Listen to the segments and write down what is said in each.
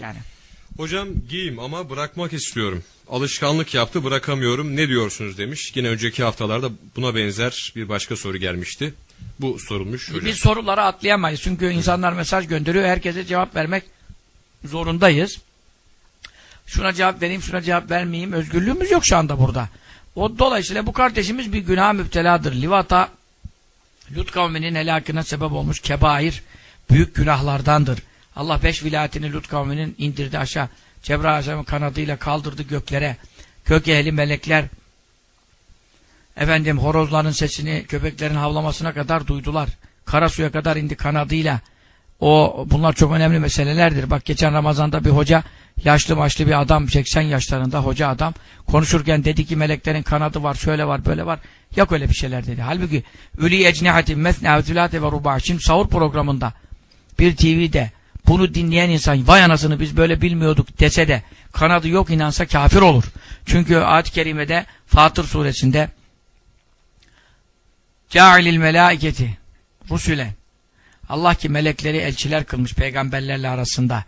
yani. Hocam giyim ama bırakmak istiyorum. Alışkanlık yaptı bırakamıyorum ne diyorsunuz demiş. Yine önceki haftalarda buna benzer bir başka soru gelmişti. Bu sorulmuş hocam. Biz soruları atlayamayız. Çünkü insanlar mesaj gönderiyor. Herkese cevap vermek zorundayız. Şuna cevap vereyim, şuna cevap vermeyeyim. Özgürlüğümüz yok şu anda burada. O dolayısıyla bu kardeşimiz bir günah müpteladır. Livata Lut kavminin helakına sebep olmuş kebair büyük günahlardandır. Allah beş vilayetini Lut kavminin indirdi aşağı. Cebrail Aleyhisselam'ın kanadıyla kaldırdı göklere. Kök ehli melekler efendim horozların sesini köpeklerin havlamasına kadar duydular. Kara suya kadar indi kanadıyla. O bunlar çok önemli meselelerdir. Bak geçen Ramazan'da bir hoca yaşlı başlı bir adam 80 yaşlarında hoca adam konuşurken dedi ki meleklerin kanadı var şöyle var böyle var. Yok öyle bir şeyler dedi. Halbuki Üli ecnihatin mesne ve ruba. Şimdi sahur programında bir TV'de bunu dinleyen insan vay anasını biz böyle bilmiyorduk dese de kanadı yok inansa kafir olur. Çünkü ayet-i kerimede Fatır suresinde Câilil melâiketi Rusülen Allah ki melekleri elçiler kılmış peygamberlerle arasında.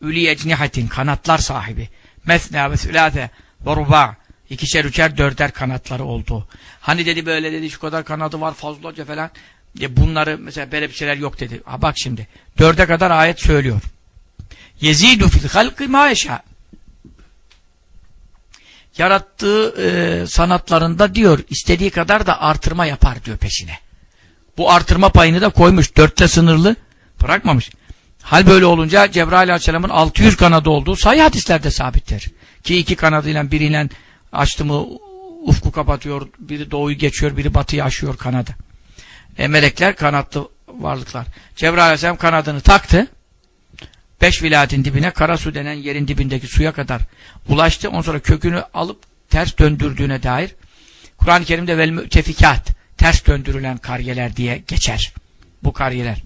Üli ecnihatin kanatlar sahibi. Mesna ve sülâfe ve rubâ. İkişer üçer dörder kanatları oldu. Hani dedi böyle dedi şu kadar kanadı var fazlaca falan. E bunları mesela böyle bir şeyler yok dedi. Ha bak şimdi. Dörde kadar ayet söylüyor. Yezidu fil halkı ma yeşâ. Yarattığı e, sanatlarında diyor istediği kadar da artırma yapar diyor peşine. Bu artırma payını da koymuş. Dörtte sınırlı bırakmamış. Hal böyle olunca Cebrail Aleyhisselam'ın 600 kanadı olduğu sayı hadislerde sabittir. Ki iki kanadıyla biriyle açtı mı ufku kapatıyor, biri doğuyu geçiyor, biri batıyı aşıyor kanadı. E, melekler kanatlı varlıklar. Cebrail Aleyhisselam kanadını taktı. Beş vilayetin dibine, Karasu denen yerin dibindeki suya kadar ulaştı. Ondan sonra kökünü alıp ters döndürdüğüne dair Kur'an-ı Kerim'de vel mütefikat ters döndürülen kariyeler diye geçer. Bu kariyeler.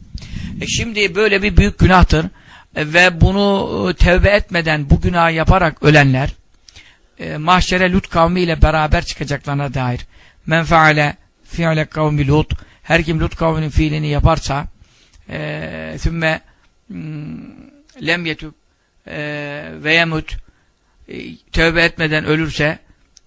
E şimdi böyle bir büyük günahtır. E, ve bunu e, tevbe etmeden bu günahı yaparak ölenler e, mahşere Lut kavmiyle beraber çıkacaklarına dair men feale fiile kavmi Lut her kim Lut kavminin fiilini yaparsa e, sümme mm, lem yetub e, ve yemut e, tövbe etmeden ölürse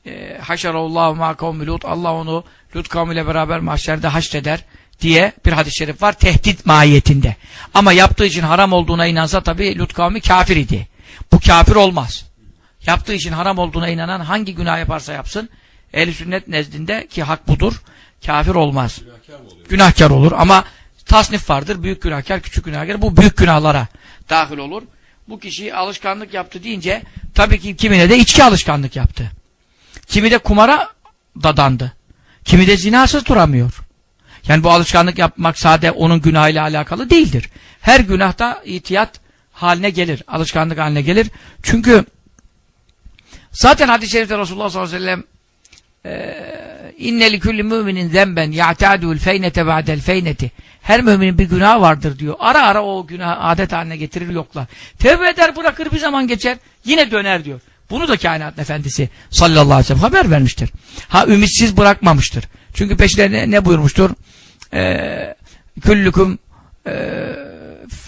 e, haşarallahu ma kavmi Lut Allah onu Lut kavmiyle beraber mahşerde haşreder diye bir hadis-i şerif var tehdit mahiyetinde. Ama yaptığı için haram olduğuna inansa tabi Lut kavmi kafir idi. Bu kafir olmaz. Yaptığı için haram olduğuna inanan hangi günah yaparsa yapsın ehl sünnet nezdinde ki hak budur kafir olmaz. Günahkar, günahkar olur ama tasnif vardır. Büyük günahkar, küçük günahkar. Bu büyük günahlara dahil olur. Bu kişi alışkanlık yaptı deyince tabii ki kimine de içki alışkanlık yaptı. Kimi de kumara dadandı. Kimi de zinasız duramıyor. Yani bu alışkanlık yapmak sade onun günahıyla alakalı değildir. Her günahta itiyat haline gelir. Alışkanlık haline gelir. Çünkü zaten hadis-i şerifte Resulullah sallallahu aleyhi ve sellem inne li kulli müminin zemben ya'tadul feynete ba'del feyneti her müminin bir günah vardır diyor. Ara ara o günah adet haline getirir yoklar. Tevbe eder bırakır bir zaman geçer yine döner diyor. Bunu da kainat efendisi sallallahu aleyhi ve sellem haber vermiştir. Ha ümitsiz bırakmamıştır. Çünkü peşlerine ne buyurmuştur? Ee, küllüküm e,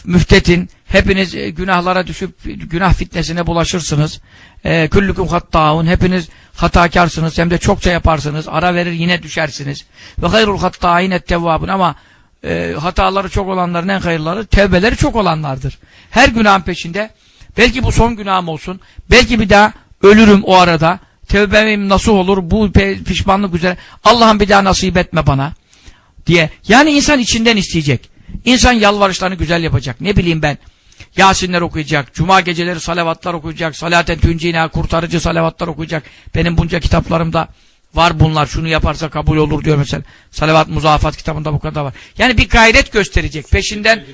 müftetin hepiniz e, günahlara düşüp günah fitnesine bulaşırsınız. E, küllüküm hattaun hepiniz hatakarsınız hem de çokça yaparsınız. Ara verir yine düşersiniz. Ve hayrul hattâin ettevvâbun ama e, hataları çok olanların en hayırları tevbeleri çok olanlardır. Her günahın peşinde belki bu son günahım olsun belki bir daha ölürüm o arada tevbem nasıl olur bu pişmanlık üzere Allah'ım bir daha nasip etme bana diye. Yani insan içinden isteyecek. İnsan yalvarışlarını güzel yapacak. Ne bileyim ben Yasinler okuyacak, Cuma geceleri salavatlar okuyacak, Salaten Tüncina, kurtarıcı salavatlar okuyacak. Benim bunca kitaplarımda var bunlar, şunu yaparsa kabul olur diyor mesela. Salavat Muzafat kitabında bu kadar var. Yani bir gayret gösterecek. Peşinden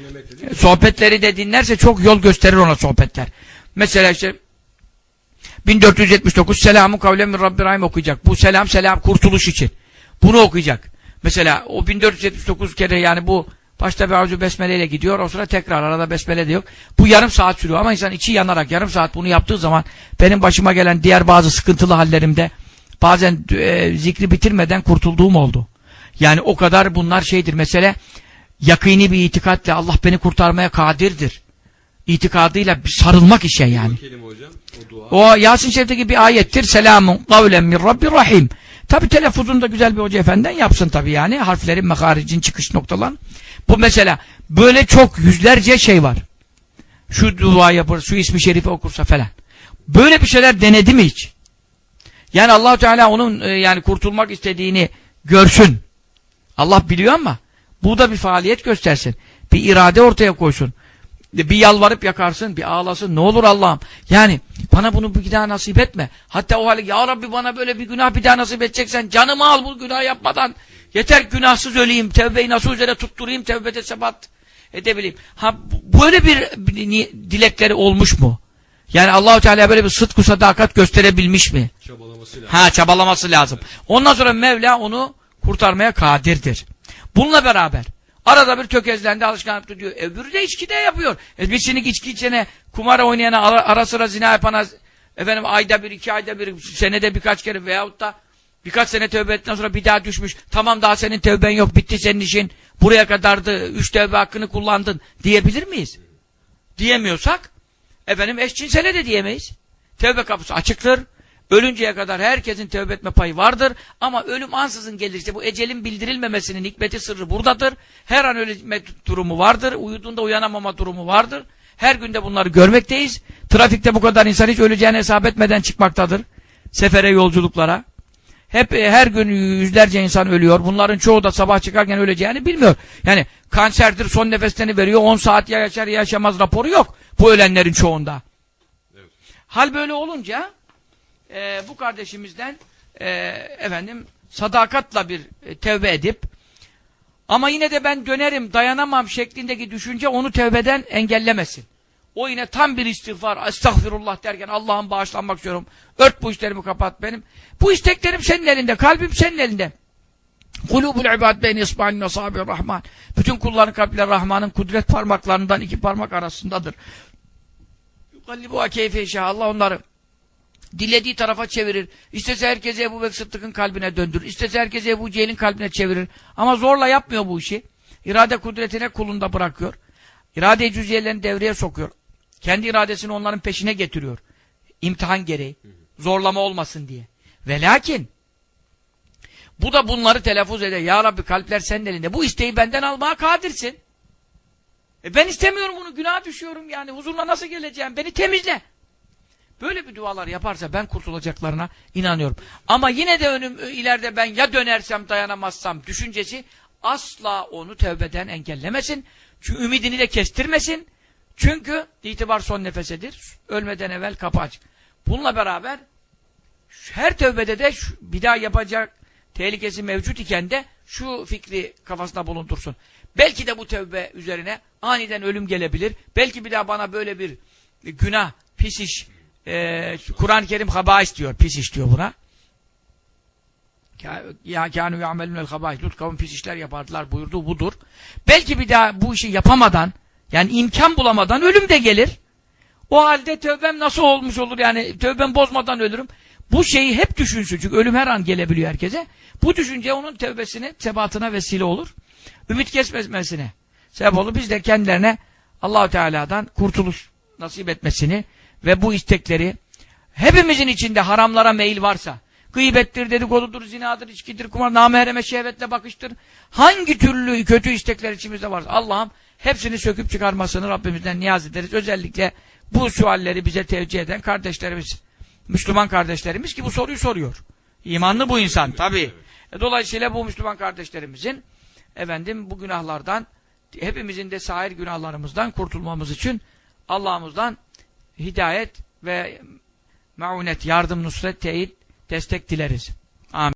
sohbetleri de dinlerse çok yol gösterir ona sohbetler. Mesela işte 1479 Selamun kavlen min Rabbi Rahim okuyacak. Bu selam selam kurtuluş için. Bunu okuyacak. Mesela o 1479 kere yani bu başta bir arzu besmele ile gidiyor. O sıra tekrar arada besmele de yok. Bu yarım saat sürüyor ama insan içi yanarak yarım saat bunu yaptığı zaman benim başıma gelen diğer bazı sıkıntılı hallerimde bazen e, zikri bitirmeden kurtulduğum oldu. Yani o kadar bunlar şeydir. Mesele yakini bir itikatle Allah beni kurtarmaya kadirdir. itikadıyla sarılmak işe yani. Kelime hocam. O dua. O Yasin Şerif'teki bir ayettir. Selamun kavlen min Rabbir Rahim. Tabi telaffuzunu da güzel bir hoca efendiden yapsın tabi yani. Harflerin, meharicin, çıkış noktalan. Bu mesela böyle çok yüzlerce şey var. Şu dua yapar, şu ismi şerifi okursa falan. Böyle bir şeyler denedi mi hiç? Yani allah Teala onun e, yani kurtulmak istediğini görsün. Allah biliyor ama bu da bir faaliyet göstersin. Bir irade ortaya koysun. Bir yalvarıp yakarsın, bir ağlasın. Ne olur Allah'ım. Yani bana bunu bir daha nasip etme. Hatta o hale ya Rabbi bana böyle bir günah bir daha nasip edeceksen canımı al bu günah yapmadan. Yeter günahsız öleyim. Tevbeyi nasıl üzere tutturayım. Tevbede sebat edebileyim. Ha böyle bir, dilekleri olmuş mu? Yani Allahu Teala böyle bir sıdku sadakat gösterebilmiş mi? Çabalaması lazım. Ha çabalaması lazım. Ondan sonra Mevla onu kurtarmaya kadirdir. Bununla beraber arada bir tökezlendi alışkanlık tutuyor. Öbürü de içki de yapıyor. E bir sinik içki içene kumara oynayana ara, ara sıra zina yapana efendim ayda bir iki ayda bir senede birkaç kere veyahut da birkaç sene tövbe ettikten sonra bir daha düşmüş. Tamam daha senin tövben yok bitti senin işin. Buraya kadardı. Üç tövbe hakkını kullandın diyebilir miyiz? Diyemiyorsak efendim eşcinsele de diyemeyiz. Tövbe kapısı açıktır. Ölünceye kadar herkesin tövbe etme payı vardır. Ama ölüm ansızın gelirse bu ecelin bildirilmemesinin hikmeti sırrı buradadır. Her an ölme durumu vardır. Uyuduğunda uyanamama durumu vardır. Her günde bunları görmekteyiz. Trafikte bu kadar insan hiç öleceğini hesap etmeden çıkmaktadır. Sefere yolculuklara. Hep e, her gün yüzlerce insan ölüyor. Bunların çoğu da sabah çıkarken öleceğini bilmiyor. Yani kanserdir son nefeslerini veriyor. 10 saat ya yaşar ya yaşamaz raporu yok. Bu ölenlerin çoğunda. Hal böyle olunca e, bu kardeşimizden e, efendim sadakatla bir e, tevbe edip ama yine de ben dönerim dayanamam şeklindeki düşünce onu tevbeden engellemesin. O yine tam bir istiğfar, estağfirullah derken Allah'ım bağışlanmak istiyorum. Ört bu işlerimi kapat benim. Bu isteklerim senin elinde, kalbim senin elinde. Kulubul ibad beyni isba'in nasabi rahman. Bütün kulların kalpleri Rahman'ın kudret parmaklarından iki parmak arasındadır. Yukallibuha keyfe Allah onları dilediği tarafa çevirir. İstese herkese Ebu Bekir Sıddık'ın kalbine döndürür. İstese herkese Ebu Cehil'in kalbine çevirir. Ama zorla yapmıyor bu işi. İrade kudretine kulunda bırakıyor. İrade-i cüziyelerini devreye sokuyor. Kendi iradesini onların peşine getiriyor. İmtihan gereği. Zorlama olmasın diye. Ve lakin bu da bunları telaffuz eder. Ya Rabbi kalpler senin elinde. Bu isteği benden almaya kadirsin. E ben istemiyorum bunu. Günaha düşüyorum yani. Huzuruna nasıl geleceğim? Beni temizle. Böyle bir dualar yaparsa ben kurtulacaklarına inanıyorum. Ama yine de önüm ileride ben ya dönersem dayanamazsam düşüncesi asla onu tövbeden engellemesin. Çünkü ümidini de kestirmesin. Çünkü itibar son nefesedir. Ölmeden evvel kapı açık. Bununla beraber her tövbede de bir daha yapacak tehlikesi mevcut iken de şu fikri kafasında bulundursun. Belki de bu tövbe üzerine aniden ölüm gelebilir. Belki bir daha bana böyle bir günah, pis iş, e, Kur'an-ı Kerim habais diyor, pis iş diyor buna. Ya kânû ya'melûnel habais. Lut kavim pis işler yapardılar buyurduğu budur. Belki bir daha bu işi yapamadan, yani imkan bulamadan ölüm de gelir. O halde tövbem nasıl olmuş olur yani tövbem bozmadan ölürüm. Bu şeyi hep düşünsün çünkü ölüm her an gelebiliyor herkese. Bu düşünce onun tövbesine, sebatına vesile olur. Ümit kesmesine sebep olur. Biz de kendilerine Allahu Teala'dan kurtuluş nasip etmesini ve bu istekleri hepimizin içinde haramlara meyil varsa gıybettir, dedikodudur, zinadır, içkidir, kumar, namahreme şehvetle bakıştır. Hangi türlü kötü istekler içimizde varsa Allah'ım hepsini söküp çıkarmasını Rabbimizden niyaz ederiz. Özellikle bu sualleri bize tevcih eden kardeşlerimiz, Müslüman kardeşlerimiz ki bu soruyu soruyor. İmanlı bu insan tabii. E, Dolayısıyla bu Müslüman kardeşlerimizin efendim bu günahlardan hepimizin de sahir günahlarımızdan kurtulmamız için Allah'ımızdan hidayet ve maunet, yardım, nusret, teyit, destek dileriz. Amin.